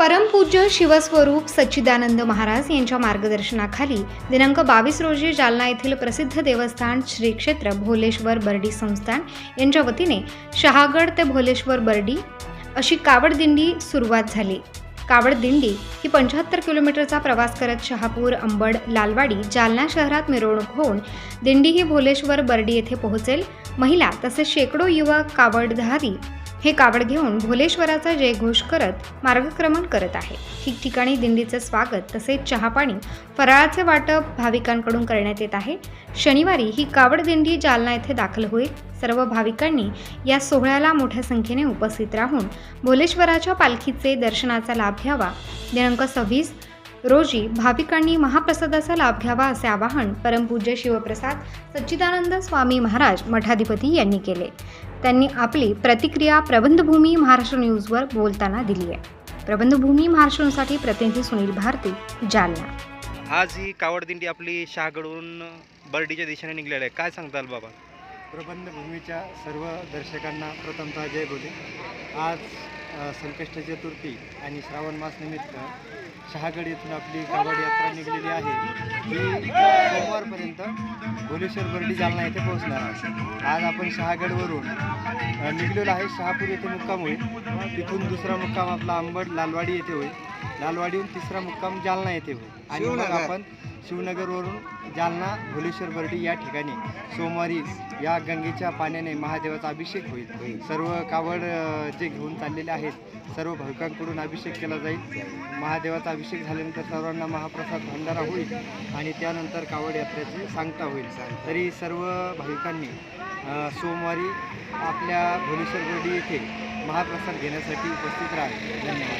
परमपूज्य शिवस्वरूप सच्चिदानंद महाराज यांच्या मार्गदर्शनाखाली दिनांक बावीस रोजी जालना येथील प्रसिद्ध देवस्थान श्री क्षेत्र भोलेश्वर बर्डी संस्थान यांच्या वतीने शहागड ते भोलेश्वर बर्डी अशी कावड दिंडी सुरुवात झाली. कावड दिंडी ही पंच्याहत्तर किलोमीटरचा प्रवास करत शहापूर अंबड लालवाडी जालना शहरात मिरवणूक होऊन दिंडी ही भोलेश्वर बर्डी येथे पोहोचेल. महिला तसेच शेकडो युवक कावडधारी हे कावड घेऊन भोलेश्वराचा जयघोष करत मार्गक्रमण करत आहे. ठिकठिकाणी दिंडीचं स्वागत तसेच चहापाणी फराळाचे वाटप भाविकांकडून करण्यात येत आहे. शनिवारी ही कावड दिंडी जालना येथे दाखल होईल. सर्व भाविकांनी या सोहळ्याला मोठ्या संख्येने उपस्थित राहून भोलेश्वराच्या पालखीचे दर्शनाचा लाभ घ्यावा. दिनांक सव्वीस रोजी भाविकांनी महाप्रसादाचा लाभ घ्यावा असे आवाहन परमपूज्य शिवप्रसाद सच्चिदानंद स्वामी महाराज मठाधिपती यांनी केले. त्यांनी आपली प्रतिक्रिया प्रबंधभूमी महाराष्ट्र न्यूजवर बोलताना दिली आहे. प्रबंधभूमी महाराष्ट्र न्यूजसाठी प्रतिनिधी सुनील भारती जालना. आज ही कावड दिंडी आपली शहागडून बर्डीच्या दिशेने निघलेली आहे. काय सांगताल बाबा? प्रबंधभूमीच्या सर्व दर्शकांना प्रथमतः जय बोले. आज संकष्ट चतुर्थी आणि श्रावण मास निमित्त शहागड येथून आपली कावड यात्रा निघलेली आहे. ही सोमवारपर्यंत भोलेश्वर बर्डी जालना येथे पोहोचणार आहे. आज आपण शहागडवरून निघलेलो आहे शहापूर येथे मुक्काम होईल तिथून दुसरा मुक्काम आपला अंबड लालवाडी येथे होईल लालवाडीहून तिसरा मुक्काम जालना येथे होईल आणि मग आपण शिवनगरवरून जालना भोलेश्वर बर्डी या ठिकाणी सोमवारी या गंगेच्या पाण्याने महादेवाचा अभिषेक होईल. सर्व कावड जे घेऊन चाललेले आहेत सर्व भाविकांकडून अभिषेक केला जाईल. महादेवाचा अभिषेक झाल्यानंतर सर्वांना महाप्रसाद भंडारा होईल आणि त्यानंतर कावड यात्रेची सांगता होईल. तरी सर्व भाविकांनी सोमवारी आपल्या भोलेश्वर बर्डी येथे महाप्रसाद घेण्यासाठी उपस्थित राहा. धन्यवाद.